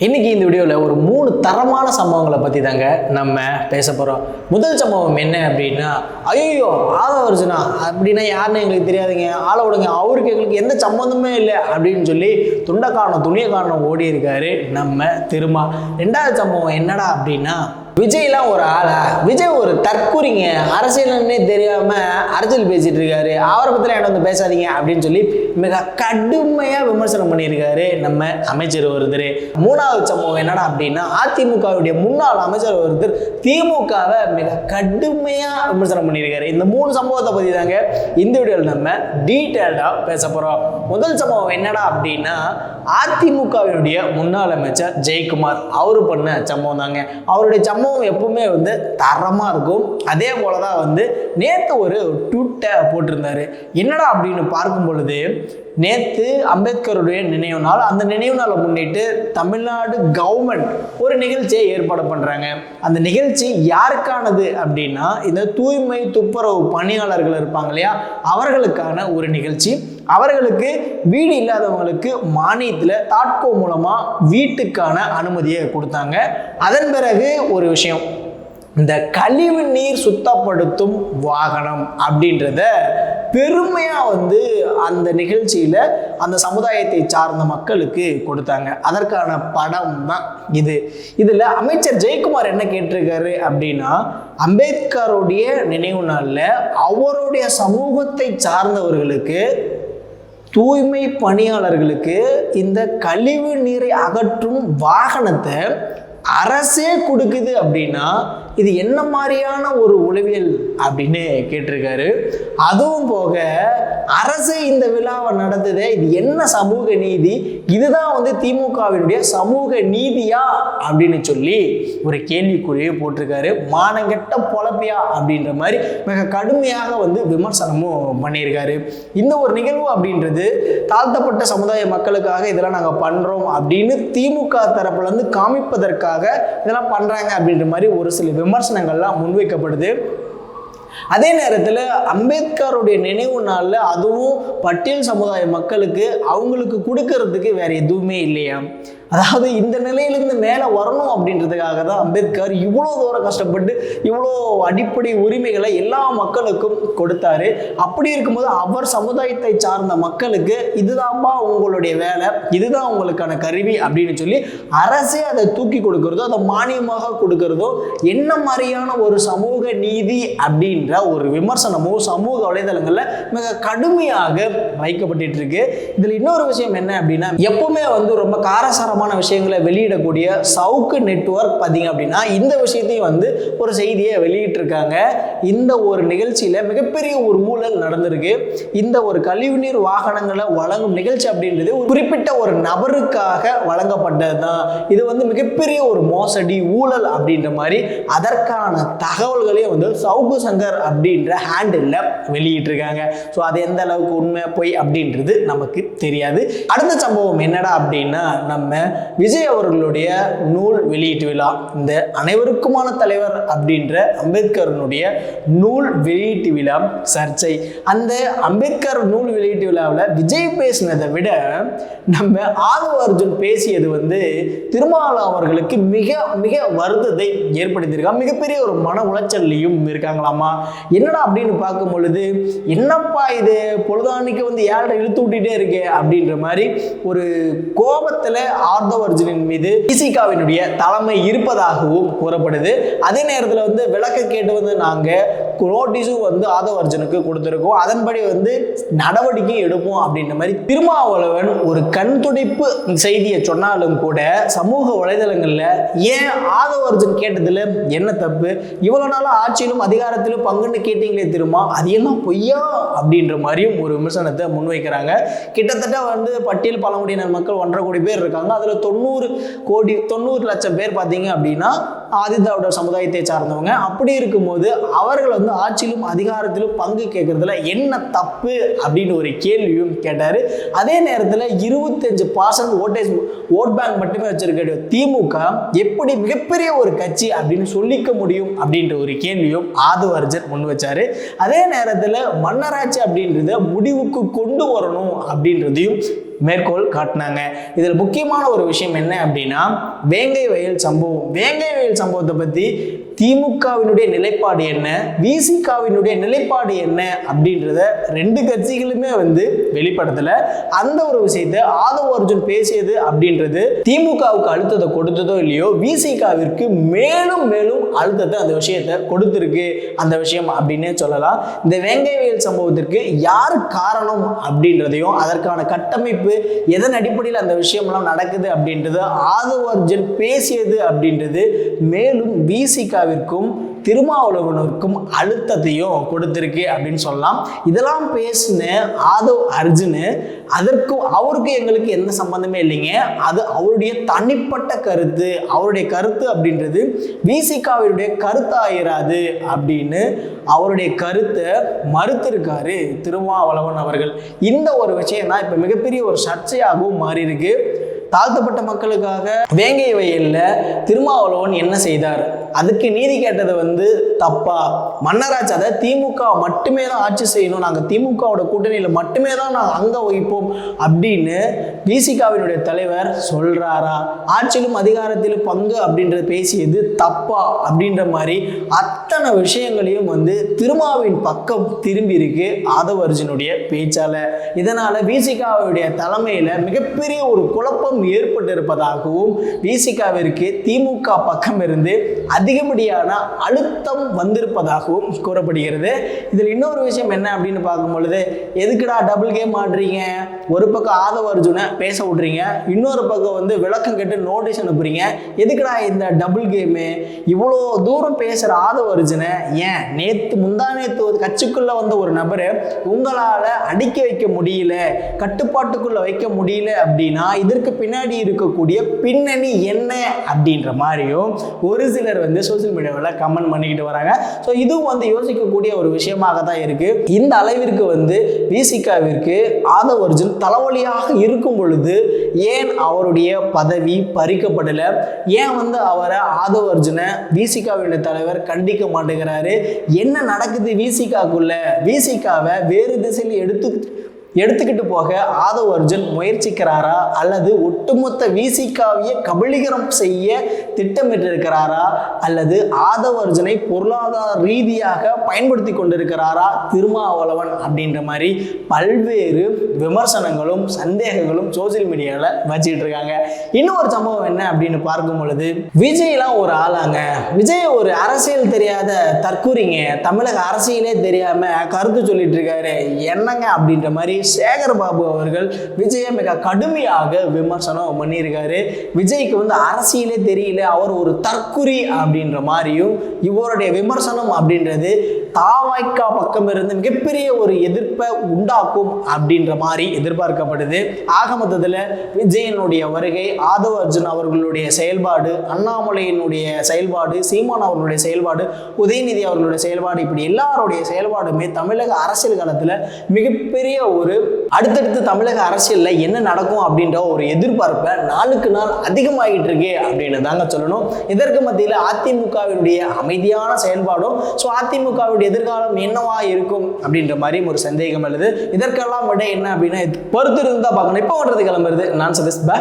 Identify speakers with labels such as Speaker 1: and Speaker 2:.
Speaker 1: இன்னைக்கு இந்த வீடியோவில் ஒரு மூணு தரமான சம்பவங்களை பற்றி தாங்க நம்ம பேச போகிறோம் முதல் சம்பவம் என்ன அப்படின்னா ஐயோ ஆதவர்ஜுனா அப்படின்னா யாருன்னு எங்களுக்கு தெரியாதுங்க. ஆளை விடுங்க அவருக்கு எங்களுக்கு எந்த சம்மந்தமே இல்லை அப்படின்னு சொல்லி துண்டக்காரணம் காரணம் துணியை காரணம் ஓடி இருக்காரு நம்ம திருமா. ரெண்டாவது சம்பவம் என்னடா அப்படின்னா விஜய்லாம் ஒரு ஆளா? விஜய் ஒரு தற்குறிங்க. அரசியல்னே தெரியாம அரசியல் பேசிட்டு இருக்காரு அவரை பத்திலாம் என்ன வந்து பேசாதீங்க அப்படின்னு சொல்லி மிக கடுமையா விமர்சனம் பண்ணியிருக்காரு நம்ம அமைச்சர் ஒருத்தர். மூணாவது சம்பவம் என்னடா அப்படின்னா அதிமுகவுடைய முன்னாள் அமைச்சர் ஒருத்தர் திமுகவை மிக கடுமையா விமர்சனம் பண்ணியிருக்காரு. இந்த மூணு சம்பவத்தை பத்தி தாங்க இந்த வீடியோவில் நம்ம டீட்டெயில்டா பேச போறோம். முதல் சம்பவம் என்னடா அப்படின்னா அதிமுகவினுடைய முன்னாள் அமைச்சர் ஜெயக்குமார் அவரு பண்ண சம்பவம் தாங்க. அவருடைய சம்பவம் எப்பவுமே வந்து தரமாக இருக்கும். அதே போல தான் வந்து நேற்று ஒரு ட்விட்டை போட்டிருந்தாரு. என்னடா அப்படின்னு பார்க்கும் பொழுது நேற்று அம்பேத்கருடைய நினைவு நாள். அந்த நினைவு நாளை முன்னிட்டு தமிழ்நாடு கவர்மெண்ட் ஒரு நிகழ்ச்சியை ஏற்பாடு பண்ணுறாங்க அந்த நிகழ்ச்சி யாருக்கானது அப்படின்னா இந்த தூய்மை துப்புரவு பணியாளர்கள் இருப்பாங்க இல்லையா? அவர்களுக்கான ஒரு நிகழ்ச்சி. அவர்களுக்கு வீடு இல்லாதவங்களுக்கு மானியத்தில் தாட்கோ மூலமாக வீட்டுக்கான அனுமதியை கொடுத்தாங்க. அதன் பிறகு ஒரு விஷயம் இந்த கழிவு நீர் சுத்தப்படுத்தும் வாகனம் அப்படின்றத பெருமையாக வந்து அந்த நிகழ்ச்சியில் அந்த சமுதாயத்தை சார்ந்த மக்களுக்கு கொடுத்தாங்க. அதற்கான படம் தான் இது. இதில் அமைச்சர் ஜெயக்குமார் என்ன கேட்டிருக்காரு அப்படின்னா அம்பேத்கருடைய நினைவு நாளில் அவருடைய சமூகத்தை சார்ந்தவர்களுக்கு தூய்மை பணியாளர்களுக்கு இந்த கழிவு நீரை அகற்றும் வாகனத்தை அரசே கொடுக்குது அப்படின்னா இது என்ன மாதிரியான ஒரு உளவியல் அப்படின்னு கேட்டிருக்காரு. அதுவும் போக அரசு இந்த விழாவை நடத்துதே இது என்ன சமூக நீதி? இதுதான் வந்து திமுகவினுடைய சமூக நீதியா? அப்படின்னு சொல்லி ஒரு கேள்விக்குறியை போட்டிருக்காரு. மானங்கெட்ட பொழப்பியா அப்படின்ற மாதிரி மிக கடுமையாக வந்து விமர்சனமும் பண்ணியிருக்காரு. இந்த ஒரு நிகழ்வு அப்படின்றது தாழ்த்தப்பட்ட சமுதாய மக்களுக்காக இதெல்லாம் நாங்கள் பண்ணுறோம் அப்படின்னு திமுக தரப்புல இருந்து காமிப்பதற்காக இதெல்லாம் பண்ணுறாங்க அப்படின்ற மாதிரி ஒரு சில விமர்சனங்கள்லாம் முன்வைக்கப்படுது. அதே நேரத்தில் அம்பேத்கருடைய நினைவு நாளில் அதுவும் பட்டியல் சமுதாய மக்களுக்கு அவங்களுக்கு கொடுக்கறதுக்கு வேற எதுவுமே இல்லையா? அதாவது இந்த நிலையிலேருந்து மேலே வரணும் அப்படின்றதுக்காக தான் அம்பேத்கர் இவ்வளோ தூரம் கஷ்டப்பட்டு இவ்வளோ அடிப்படை உரிமைகளை எல்லா மக்களுக்கும் கொடுத்தாரு. அப்படி இருக்கும்போது அவர் சமுதாயத்தை சார்ந்த மக்களுக்கு இதுதான்ப்பா உங்களுடைய வேலை இதுதான் உங்களுக்கான கருவி அப்படின்னு சொல்லி அரசே அதை தூக்கி கொடுக்கறதோ அதை மானியமாக கொடுக்கறதோ என்ன மாதிரியான ஒரு சமூக நீதி அப்படின்ற ஒரு விமர்சனமோ சமூக வலைதளங்களில் மிக கடுமையாக வைக்கப்பட்டு இருக்கு இதில் இன்னொரு விஷயம் என்ன அப்படின்னா எப்பவுமே வந்து ரொம்ப காரசாரமான விஷயங்களை வெளியிடக்கூடிய சவுக்கு நெட்வொர்க் பார்த்தீங்க அப்படின்னா இந்த விஷயத்தையும் வந்து ஒரு செய்தியை வெளியிட்டிருக்காங்க. இந்த ஒரு நிகழ்ச்சியில் மிகப்பெரிய ஒரு ஊழல் நடந்திருக்கு. இந்த ஒரு கழிவுநீர் வாகனங்களை வழங்கும் நிகழ்ச்சி அப்படின்றது குறிப்பிட்ட ஒரு நபருக்காக வழங்கப்பட்டது தான் இது வந்து மிகப்பெரிய ஒரு மோசடி ஊழல் அப்படின்ற மாதிரி அதற்கான தகவல்களையும் வந்து சவுக்கு சங்கர் அப்படின்ற ஹேண்டில் வெளியிட்டிருக்காங்க. ஸோ அது எந்த அளவுக்கு உண்மை போய் அப்படின்றது நமக்கு தெரியாது. அடுத்த சம்பவம் என்னடா அப்படின்னா நம்ம விஜய் அவர்களுடைய நூல் வெளியீட்டு விழா இந்த அனைவருக்குமான தலைவர் அப்படின்ற அம்பேத்கரனுடைய நூல் வெளியீட்டு விழா சர்ச்சை. அந்த அம்பேத்கர் நூல் வெளியீட்டு விழாவில் விஜய் பேசினதை விட நம்ம ஆதவ அர்ஜுன் பேசியது வந்து திருமாவளா அவர்களுக்கு மிக மிக வருத்தத்தை ஏற்படுத்தியிருக்காங்க மிகப்பெரிய ஒரு மன உளைச்சல்லையும் இருக்காங்களாமா? என்னடா அப்படின்னு பார்க்கும் பொழுது என்னப்பா இது? பொழுதானிக்கு வந்து ஏழரை இழுத்து விட்டுட்டே இருக்கே அப்படின்ற மாதிரி ஒரு கோபத்தில் ஆர்தவ அர்ஜுனின் மீது இசிகாவினுடைய தலைமை இருப்பதாகவும் கூறப்படுது. அதே நேரத்தில் வந்து விளக்க கேட்டு வந்து நாங்கள் நோட்டீஸும் வந்து ஆதவ அர்ஜுனுக்கு கொடுத்துருக்கோம். அதன்படி வந்து நடவடிக்கை எடுப்போம் அப்படின்ற மாதிரி திருமாவளவன் ஒரு கண் துடைப்பு செய்தியை சொன்னாலும் கூட சமூக வலைதளங்களில் ஏன் ஆதவ அர்ஜுன் கேட்டதில் என்ன தப்பு? இவ்வளோ நாளாக ஆட்சியிலும் அதிகாரத்திலும் பங்குன்னு கேட்டீங்களே திருமா அது எல்லாம் பொய்யா? அப்படின்ற மாதிரியும் ஒரு விமர்சனத்தை முன்வைக்கிறாங்க. கிட்டத்தட்ட வந்து பட்டியல் பழங்குடியினர் மக்கள் ஒன்றரை கோடி பேர் இருக்காங்க. அதில் தொண்ணூறு கோடி தொண்ணூறு லட்சம் பேர் பார்த்தீங்க அப்படின்னா ஆதித்தாவோட சமுதாயத்தை சார்ந்தவங்க. அப்படி இருக்கும்போது அவர்கள் வந்து ஆட்சியிலும் அதிகாரத்திலும் பங்கு கேட்கறதுல என்ன தப்பு அப்படின்னு ஒரு கேள்வியும் கேட்டார். அதே நேரத்தில் இருபத்தஞ்சு பர்சன்ட் ஓட்டேஜ் ஓட் பேங்க் மட்டுமே வச்சிருக்க திமுக எப்படி மிகப்பெரிய ஒரு கட்சி அப்படின்னு சொல்லிக்க முடியும் அப்படின்ற ஒரு கேள்வியும் ஆதவர்ஜன் முன் வச்சாரு. அதே நேரத்தில் மன்னராட்சி அப்படின்றத முடிவுக்கு கொண்டு வரணும் அப்படின்றதையும் மேற்கோள் காட்டினாங்க. இதில் முக்கியமான ஒரு விஷயம் என்ன அப்படின்னா வேங்கை வயல் சம்பவம். வேங்கை வயல் சம்பவத்தை பற்றி திமுகவினுடைய நிலைப்பாடு என்ன? விசிகாவினுடைய நிலைப்பாடு என்ன? அப்படின்றத ரெண்டு கட்சிகளுமே வந்து வெளிப்படுத்தல. அந்த ஒரு விஷயத்தை ஆதவ அர்ஜுன் பேசியது அப்படின்றது திமுகவுக்கு அழுத்தத்தை கொடுத்ததோ இல்லையோ விசிகாவிற்கு மேலும் மேலும் அழுத்தத்தை அந்த விஷயத்தை கொடுத்துருக்கு. அந்த விஷயம் அப்படின்னே சொல்லலாம். இந்த வேங்கைவியல் சம்பவத்திற்கு யார் காரணம் அப்படின்றதையும் அதற்கான கட்டமைப்பு எதன் அடிப்படையில் அந்த விஷயம்லாம் நடக்குது அப்படின்றது ஆதவ அர்ஜுன் பேசியது அப்படின்றது மேலும் விசிகா விசிகாவிற்கும் திருமாவளவனுக்கும் அழுத்தத்தையும் கொடுத்துருக்கு அப்படின்னு சொல்லலாம். இதெல்லாம் பேசின ஆதவ் அர்ஜுனு அதற்கும் அவருக்கு எங்களுக்கு எந்த சம்பந்தமே இல்லைங்க. அது அவருடைய தனிப்பட்ட கருத்து. அவருடைய கருத்து அப்படின்றது விசிகாவினுடைய கருத்தாயிராது அப்படின்னு அவருடைய கருத்தை மறுத்திருக்காரு திருமாவளவன் அவர்கள். இந்த ஒரு விஷயம் தான் இப்போ மிகப்பெரிய ஒரு சர்ச்சையாகவும் மாறி இருக்கு தாழ்த்தப்பட்ட மக்களுக்காக வேங்கை வயலில் திருமாவளவன் என்ன செய்தார்? அதுக்கு நீதி கேட்டது வந்து தப்பா? மன்னராஜ் அதை திமுக மட்டுமே தான் ஆட்சி செய்யணும். நாங்கள் திமுகவோட கூட்டணியில் மட்டுமே தான் நாங்கள் அங்க வகிப்போம் அப்படின்னு விசிகாவினுடைய தலைவர் சொல்றாரா? ஆட்சியிலும் அதிகாரத்திலும் பங்கு அப்படின்றது பேசியது தப்பா? அப்படின்ற மாதிரி அத்தனை விஷயங்களையும் வந்து திருமாவின் பக்கம் திரும்பி இருக்கு ஆதவர்ஜனுடைய பேச்சால. இதனால விசிகாவுடைய தலைமையில மிகப்பெரிய ஒரு குழப்பம் ஏற்பட்டிருப்பதாகவும் விசிகாவிற்கு திமுக பக்கம் இருந்து அதிகப்படியான அழுத்தம் வந்திருப்பதாகவும் கூறப்படுகிறது. இதில் இன்னொரு விஷயம் என்ன அப்படின்னு பார்க்கும் பொழுது எதுக்குடா டபுள் கேம் ஆடுறீங்க? ஒரு பக்கம் ஆதவ அர்ஜுனை பேச விட்றீங்க. இன்னொரு பக்கம் வந்து விளக்கம் கேட்டு நோட்டீஸ் அனுப்புறீங்க. எதுக்குடா இந்த டபுள் கேமு இவ்வளோ தூரம் பேசுகிற ஆதவ அர்ஜுனை ஏன்? நேற்று முந்தா நேற்று கட்சிக்குள்ளே வந்த ஒரு நபரை உங்களால் அடிக்க வைக்க முடியல கட்டுப்பாட்டுக்குள்ளே வைக்க முடியல அப்படின்னா இதற்கு பின்னாடி இருக்கக்கூடிய பின்னணி என்ன அப்படின்ற மாதிரியும் ஒரு சிலர் வந்து சோசியல் மீடியாவில் கமெண்ட் பண்ணிக்கிட்டு வராங்க. ஸோ இதுவும் வந்து யோசிக்கக்கூடிய ஒரு விஷயமாக தான் இருக்குது இந்த அளவிற்கு வந்து விசிகாவிற்கு ஆதவ அர்ஜுன் தலைவலியாக இருக்கும் பொழுது ஏன் அவருடைய பதவி பறிக்கப்படலை? ஏன் வந்து அவரை ஆதவ அர்ஜுனை விசிகாவினுடைய தலைவர் கண்டிக்க மாட்டேங்கிறாரு? என்ன நடக்குது விசிகாக்குள்ள? விசிகாவை வேறு திசையில் எடுத்து எடுத்துக்கிட்டு போக ஆதவ் அர்ஜுன் முயற்சிக்கிறாரா அல்லது ஒட்டுமொத்த விசிகாவிய கபலீகரம் செய்ய திட்டமிட்டிருக்கிறாரா அல்லது ஆதவ் அர்ஜுனை பொருளாதார ரீதியாக பயன்படுத்தி கொண்டிருக்கிறாரா திருமாவளவன் அப்படின்ற மாதிரி பல்வேறு விமர்சனங்களும் சந்தேகங்களும் சோசியல் மீடியாவில் வச்சுக்கிட்டு இருக்காங்க இன்னொரு சம்பவம் என்ன அப்படின்னு பார்க்கும் பொழுது விஜய்லாம் ஒரு ஆளாங்க. விஜய் ஒரு அரசியல் தெரியாத தற்கூறிங்க. தமிழக அரசியலே தெரியாம கருத்து சொல்லிட்டு இருக்காரு. என்னங்க அப்படின்ற மாதிரி சேகர் பாபு அவர்கள் விஜயை மிக கடுமையாக விமர்சனம் பண்ணியிருக்காரு. விஜய்க்கு வந்து அரசியலே தெரியல அவர் ஒரு தற்குறி அப்படின்ற மாதிரியும் இவருடைய விமர்சனம் அப்படின்றது தாவாய்க்கா பக்கம் இருந்து மிகப்பெரிய ஒரு எதிர்ப்பை உண்டாக்கும் அப்படின்ற மாதிரி எதிர்பார்க்கப்படுது. ஆக மொத்தத்தில் விஜயனுடைய வருகை ஆதவ அர்ஜுன் அவர்களுடைய செயல்பாடு அண்ணாமலையினுடைய செயல்பாடு சீமான் அவர்களுடைய செயல்பாடு உதயநிதி அவர்களுடைய செயல்பாடு இப்படி எல்லாருடைய செயல்பாடுமே தமிழக அரசியல் காலத்தில் மிகப்பெரிய ஒரு அடுத்தடுத்து தமிழக அரசியலில் என்ன நடக்கும் அப்படின்ற ஒரு எதிர்பார்ப்பை நாளுக்கு நாள் அதிகமாகிட்டு இருக்கு அப்படின்னு தாங்க சொல்லணும். இதற்கு மத்தியில் அதிமுகவினுடைய அமைதியான செயல்பாடும் ஸோ அதிமுகவுடைய எதிர்காலம் என்னவா இருக்கும் அப்படின்ற மாதிரி ஒரு சந்தேகம் எழுது இதற்கெல்லாம் விட என்ன அப்படின்னா பொறுத்து இருந்தால் பார்க்கணும். இப்போ ஓடுறது கிளம்புறது. நான் சதீஷ் பா